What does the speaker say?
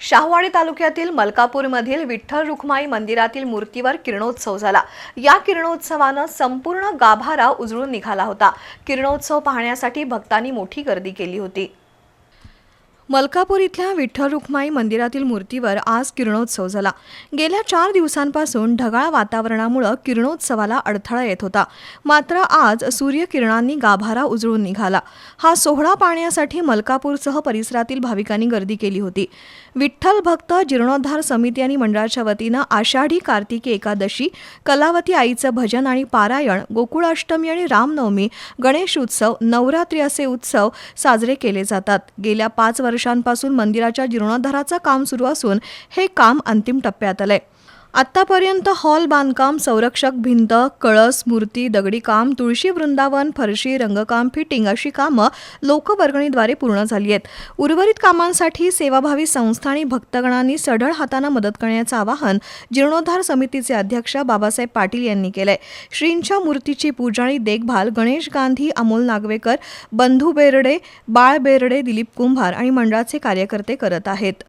शाहवाडी तालुक्यातील मलकापूरमधील विठ्ठल रुक्माई मंदिरातील मूर्तीवर किरणोत्सव झाला. या किरणोत्सवानं संपूर्ण गाभारा उजळून निघाला होता. किरणोत्सव पाहण्यासाठी भक्तांनी मोठी गर्दी केली होती. मलकापूर इथल्या विठ्ठल रुक्माई मंदिरातील मूर्तीवर आज किरणोत्सव झाला. गेल्या चार दिवसांपासून ढगाळ वातावरणामुळं किरणोत्सवाला अडथळा येत होता. मात्र आज सूर्यकिरणांनी गाभारा उजळून निघाला. हा सोहळा पाहण्यासाठी मलकापूरसह परिसरातील भाविकांनी गर्दी केली होती. विठ्ठल भक्त जीर्णोद्धार समिती आणि मंडळाच्या वतीनं आषाढी कार्तिकी एकादशी कलावती आईचं भजन आणि पारायण गोकुळाष्टमी आणि रामनवमी गणेश उत्सव नवरात्री असे उत्सव साजरे केले जातात. गेल्या पाच वर्ष वर्षांपासून मंदिराच्या जीर्णोद्धाराचं काम सुरू असून हे काम अंतिम टप्प्यात आलंय. आत्तापर्यंत हॉल बांधकाम संरक्षक भिंत कळस मूर्ती दगडी काम तुळशी वृंदावन फरशी रंगकाम फिटिंग अशी कामं लोकवर्गणीद्वारे पूर्ण झाली आहेत. उर्वरित कामांसाठी सेवाभावी संस्था आणि भक्तगणांनी सढळ हातानं मदत करण्याचं आवाहन जीर्णोद्धार समितीचे अध्यक्ष बाबासाहेब पाटील यांनी केलंय. श्रींच्या मूर्तीची पूजा आणि देखभाल गणेश गांधी अमोल नागवेकर बंधू बेर्डे बाळ बेर्डे दिलीप कुंभार आणि मंडळाचे कार्यकर्ते करत आहेत.